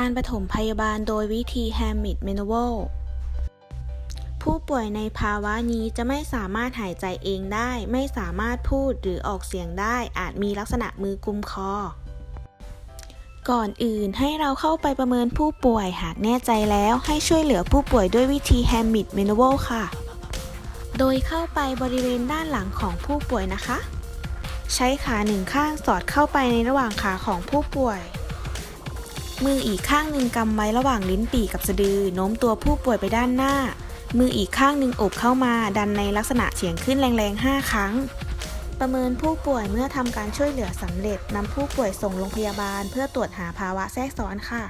การปฐมพยาบาลโดยวิธีแฮมมิดเมน v ลผู้ป่วยในภาวะนี้จะไม่สามารถหายใจเองได้ ไม่สามารถพูดหรือออกเสียงได้ อาจมีลักษณะมือกุมคอ ก่อนอื่นให้เราเข้าไปประเมินผู้ป่วยหากแน่ใจแล้วให้ช่วยเหลือผู้ป่วยด้วยวิธีแฮมมิดเมน v ลค่ะ โดยเข้าไปบริเวณด้านหลังของผู้ป่วยนะคะ ใช้ขาหนึ่งข้างสอดเข้าไปในระหว่างขาของผู้ป่วย มืออีกข้างหนึ่งกำไว้ระหว่างลิ้นปี่กับสะดือ โน้มตัวผู้ป่วยไปด้านหน้า มืออีกข้างหนึ่งโอบเข้ามาดันในลักษณะเฉียงขึ้นแรงๆ 5 ครั้ง ประเมินผู้ป่วยเมื่อทำการช่วยเหลือสำเร็จนำผู้ป่วยส่งโรงพยาบาล เพื่อตรวจหาภาวะแทรกซ้อนค่ะ